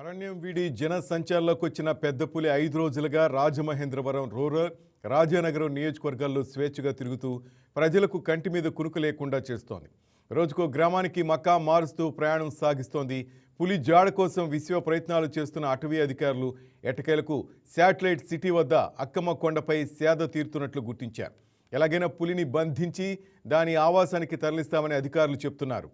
అరణ్యం వీడి జన సంచారంలోకి వచ్చిన పెద్ద పులి ఐదు రోజులుగా రాజమహేంద్రవరం రూరల్ రాజానగరం నియోజకవర్గాల్లో స్వేచ్ఛగా తిరుగుతూ ప్రజలకు కంటి మీద కునుకు లేకుండా చేస్తోంది. రోజుకో గ్రామానికి మకా మారుస్తూ ప్రయాణం సాగిస్తోంది. పులి జాడ కోసం విశ్వ ప్రయత్నాలు చేస్తున్న అటవీ అధికారులు ఎటకేలకు శాటిలైట్ సిటీ వద్ద అక్కమ్మ కొండపై సేద తీరుతున్నట్లు గుర్తించారు. ఎలాగైనా పులిని బంధించి దాని ఆవాసానికి తరలిస్తామని అధికారులు చెప్తున్నారు.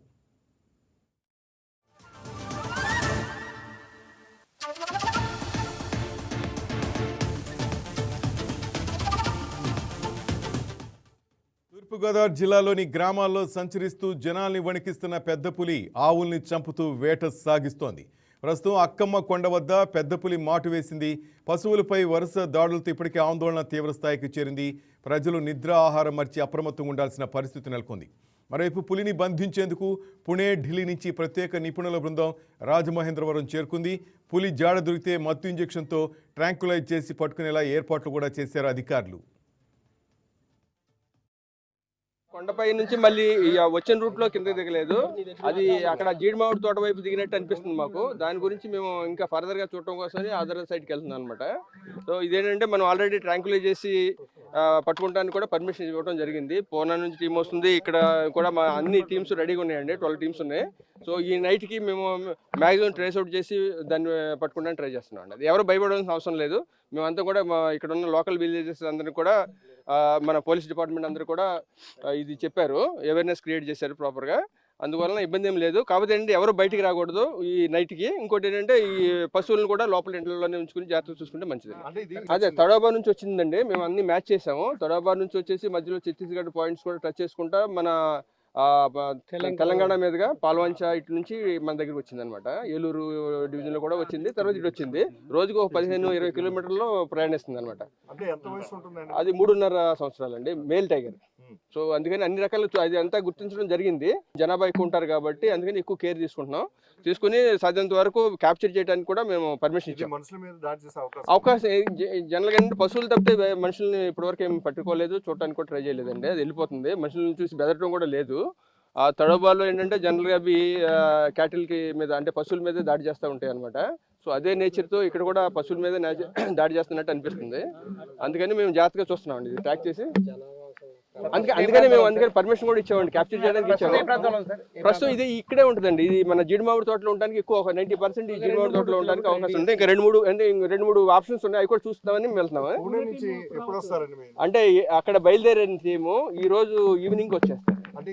తూర్పుగోదావరి జిల్లాలోని గ్రామాల్లో సంచరిస్తూ జనాల్ని వణికిస్తున్న పెద్ద పులి ఆవుల్ని చంపుతూ వేట సాగిస్తోంది. ప్రస్తుతం అక్కమ్మ కొండ వద్ద పెద్ద పులి మాటు వేసింది. పశువులపై వరుస దాడులతో ఇప్పటికే ఆందోళన తీవ్రస్థాయికి చేరింది. ప్రజలు నిద్ర ఆహారం మర్చి అప్రమత్తంగా ఉండాల్సిన పరిస్థితి నెలకొంది. మరోవైపు పులిని బంధించేందుకు పుణే ఢిల్లీ నుంచి ప్రత్యేక నిపుణుల బృందం రాజమహేంద్రవరం చేరుకుంది. పులి జాడ దొరికితే మత్తు ఇంజెక్షన్తో ట్రాంకులైజ్ చేసి పట్టుకునేలా ఏర్పాట్లు కూడా చేశారు అధికారులు. కొండపై నుంచి మళ్ళీ వచ్చిన రూట్లో కిందకి దిగలేదు. అది అక్కడ జీడిమావుడి తోట వైపు దిగినట్టు అనిపిస్తుంది మాకు. దాని గురించి మేము ఇంకా ఫర్దర్గా చూడటం కోసం అదర్ సైడ్కి వెళ్తున్నాం అనమాట సో ఇదేంటంటే మనం ఆల్రెడీ ట్రాంకులైజ్ చేసి పట్టుకుంటానికి కూడా పర్మిషన్ ఇవ్వడం జరిగింది. పూనా నుంచి టీం వస్తుంది. ఇక్కడ కూడా మా అన్ని టీమ్స్ రెడీగా ఉన్నాయండి. ట్వెల్వ్ టీమ్స్ ఉన్నాయి. సో ఈ నైట్కి మేము మ్యాక్సిమం ట్రేస్ అవుట్ చేసి దాన్ని పట్టుకుంటానికి ట్రై చేస్తున్నాం అండి. అది ఎవరు భయపడాల్సిన అవసరం లేదు. మేమంతా కూడా మా ఇక్కడ ఉన్న లోకల్ విలేజెస్ అందరినీ కూడా మన పోలీస్ డిపార్ట్మెంట్ అందరూ కూడా ఇది చెప్పారు. అవేర్నెస్ క్రియేట్ చేశారు ప్రాపర్గా అందువలన ఇబ్బంది ఏం లేదు. కాకపోతే ఏంటంటే ఎవరు బయటికి రాకూడదు ఈ నైట్కి ఇంకోటి ఏంటంటే ఈ పశువులను కూడా లోపల ఇంట్లోనే ఉంచుకుని జాగ్రత్తగా చూసుకుంటే మంచిది. అదే తడోబా నుంచి వచ్చిందండి. మేము అన్ని మ్యాచ్ చేసాము తడోబా నుంచి వచ్చేసి మధ్యలో ఛత్తీస్గఢ్ పాయింట్స్ కూడా టచ్ చేసుకుంటా మన తెలంగాణ. మీదుగా పాల్వంచ ఇటు నుంచి మన దగ్గరికి వచ్చింది అనమాట ఏలూరు డివిజన్లో కూడా వచ్చింది తర్వాత ఇటు వచ్చింది. రోజుకు ఒక పదిహేను ఇరవై కిలోమీటర్లు ప్రయాణిస్తుంది అనమాట అది మూడున్నర సంవత్సరాలు అండి మేల్ టైగర్. సో అందుకని అన్ని రకాల అది అంతా గుర్తించడం జరిగింది. జనాభా ఎక్కువ ఉంటారు కాబట్టి అందుకని ఎక్కువ కేర్ తీసుకుంటున్నాం. తీసుకుని సాధ్యంత వరకు క్యాప్చర్ చేయడానికి కూడా మేము పర్మిషన్ ఇచ్చాం. మనుషుల మీద దాడి చేసే అవకాశం జనరల్గా పశువులు తప్పితే మనుషుల్ని ఇప్పటివరకు ఏం పట్టుకోలేదు. చూడటానికి కూడా ట్రై చేయలేదండి. అది వెళ్ళిపోతుంది. మనుషులను చూసి బెదరటం కూడా లేదు. ఆ తడబాలో ఏంటంటే జనరల్గా అవి క్యాటిల్కి మీద అంటే పశువుల మీద దాడి చేస్తూ ఉంటాయి అనమాట సో అదే నేచర్తో ఇక్కడ కూడా పశువుల మీద దాడి చేస్తున్నట్టు అనిపిస్తుంది. అందుకని మేము జాగ్రత్తగా చూస్తున్నాం అండి ఇది ట్రాక్ చేసి. అందుకే అందుకని మేము అందుకని పర్మిషన్ కూడా ఇచ్చామండి క్యాప్చర్ చేయడానికి ఇచ్చాము ప్రస్తుతం ఇది ఇక్కడే ఉంటుందండి. ఇది మన జీడిమామిడి తోటలో ఉండడానికి ఎక్కువ ఒక నైన్టీ పర్సెంట్ ఈ జీడిమామిడి తోటలో ఉండడానికి అవకాశం ఉంది. ఇంకా రెండు మూడు అంటే ఇంక రెండు మూడు ఆప్షన్స్ ఉన్నాయి. అవి కూడా చూస్తామని వెళ్తున్నాము పూణే నుంచి ఎప్పుడు వస్తారండి మీరు? అంటే అక్కడ బయలుదేరిన టీము ఈ రోజు ఈవినింగ్ వచ్చేస్తారు అంటే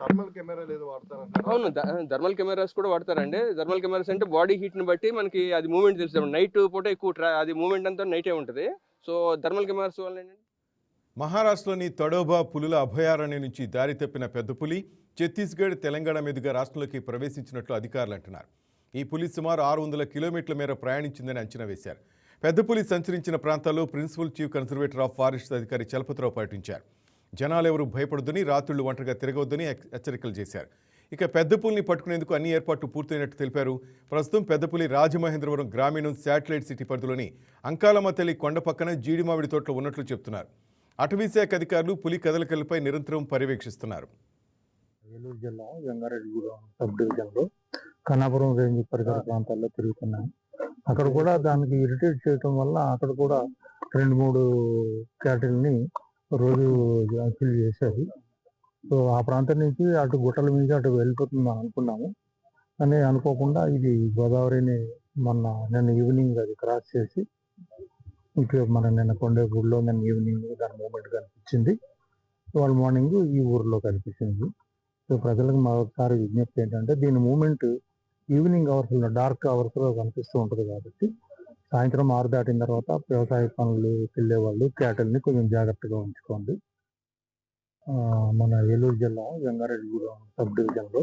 థర్మల్ కెమెరా లేదు వాడతారంట అవును థర్మల్ కెమెరాస్ కూడా వాడతారండి. థర్మల్ కెమెరాస్ అంటే బాడీ హీట్ని బట్టి మనకి అది మూమెంట్ తెలుస్తుంది. నైట్ పూట ఎక్కువ ట్రా అది మూమెంట్ అంతా నైటే ఉంటుంది. సో థర్మల్ కెమెరాస్ వల్ల ఏంటంటే మహారాష్ట్రలోని తడోబా పులుల అభయారణ్యం నుంచి దారి తప్పిన పెద్ద పులి ఛత్తీస్గఢ్ తెలంగాణ మీదుగా రాష్ట్రంలోకి ప్రవేశించినట్లు అధికారులు అంటున్నారు. ఈ పులి సుమారు ఆరు వందల కిలోమీటర్ల మేర ప్రయాణించిందని అంచనా వేశారు. పెద్ద పులి సంచరించిన ప్రాంతాల్లో principal chief conservator of forest అధికారి చలపతిరావు పాటించారు. జనాలు ఎవరు భయపడొద్దని రాత్రులు ఒంటరిగా తిరగవద్దని హెచ్చరికలు చేశారు. ఇక పెద్ద పులిని పట్టుకునేందుకు అన్ని ఏర్పాట్లు పూర్తయినట్టు తెలిపారు. ప్రస్తుతం పెద్దపులి రాజమహేంద్రవరం గ్రామీణం శాటిలైట్ సిటీ పరిధిలోని అంకాలమ్మ తల్లి కొండ పక్కన జీడిమామిడి తోటలో ఉన్నట్లు చెప్తున్నారు. అటవీశాఖ అధికారులు పులి కదలికలపై నిరంతరం పర్యవేక్షిస్తున్నారు. ఏలూరు జిల్లా జంగారెడ్డిగూడెం సబ్ డివిజన్లో కన్నాపురం రేంజ్ పరిసర ప్రాంతాల్లో తిరుగుతున్నాయి. అక్కడ కూడా దానికి ఇరిటేట్ చేయటం వల్ల అక్కడ కూడా రెండు మూడు క్యాటిల్ని రోజు కిల్ చేసేది సో ఆ ప్రాంతం నుంచి అటు గుట్టల మీద అటు వెళ్ళిపోతుంది అనుకున్నాము. కానీ అనుకోకుండా ఇది గోదావరిని మొన్న నిన్న ఈవినింగ్ అది క్రాస్ చేసి ఇటు మన నిన్న కొండే కొండగూడలో నిన్న ఈవినింగ్ దాని మూమెంట్ కనిపించింది. వాళ్ళ మార్నింగ్ ఈ ఊర్లో కనిపించింది. సో ప్రజలకు మరొకసారి విజ్ఞప్తి ఏంటంటే దీని మూమెంట్ ఈవినింగ్ అవర్స్లో డార్క్ అవర్స్లో కనిపిస్తూ ఉంటుంది కాబట్టి సాయంత్రం ఆరు దాటిన తర్వాత వ్యవసాయ పనులు వెళ్ళే వాళ్ళు క్యాటల్ని కొంచెం జాగ్రత్తగా ఉంచుకోండి. మన ఏలూరు జిల్లా గంగారెడ్డిగూడెం సబ్ డివిజన్లో